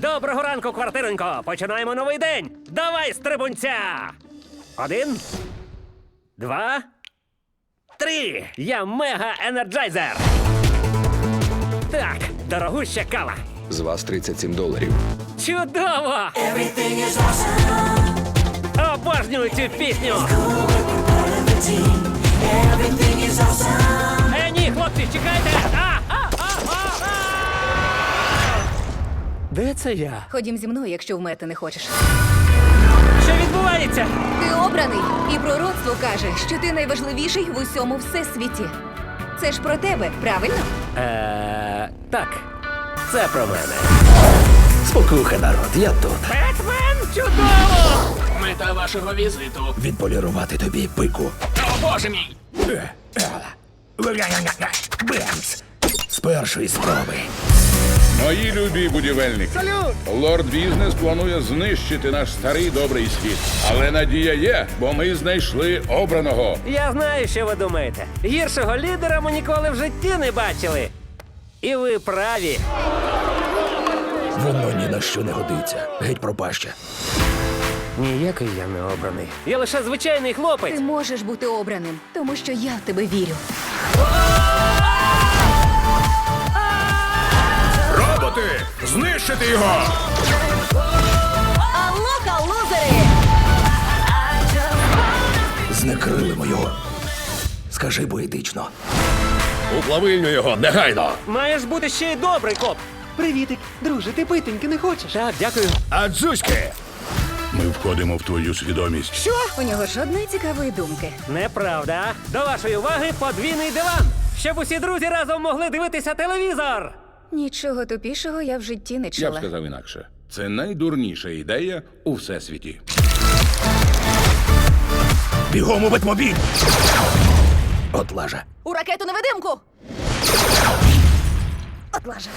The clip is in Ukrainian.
Доброго ранку, квартиронько! Починаємо новий день! Давай, стрибунця! Один. Два. Три. Я мега енерджайзер. Так, дорогуща кава. З вас 37 доларів. Чудово! Everything is awesome. Обожнюю цю пісню! Everything is awesome. Де це я? Ходім зі мною, якщо вмерти не хочеш. Що відбувається? Ти обраний, і пророцтво каже, що ти найважливіший в усьому всесвіті. Це ж про тебе, правильно? Е, так, це про мене. Спокуха, народ, я тут. Бетмен, чудово! Мета вашого візиту. Відполірувати тобі пику. О, боже мій! Бемс! З першої спроби. Мої любі будівельники. Салют! Лорд Бізнес планує знищити наш старий добрий світ. Але надія є, бо ми знайшли обраного. Я знаю, що ви думаєте. Гіршого лідера ми ніколи в житті не бачили. І ви праві. Воно ні на що не годиться. Геть пропаща. Ніякий я не обраний. Я лише звичайний хлопець. Ти можеш бути обраним, тому що я в тебе вірю. Його! Алоха, лузери! Знекрилимо його. Скажи поетично. У плавильню його негайно! Маєш бути ще й добрий коп. Привітик, друже, ти питеньки не хочеш? Так, дякую. А дзузьки! Ми входимо в твою свідомість. Що? У нього жодної цікавої думки. Неправда. До вашої уваги подвійний диван. Щоб усі друзі разом могли дивитися телевізор. Нічого тупішого я в житті не Я б сказав інакше. Це найдурніша ідея у всесвіті. Бігом у Бетмобіль! От лажа. У ракету невидимку! От лажа.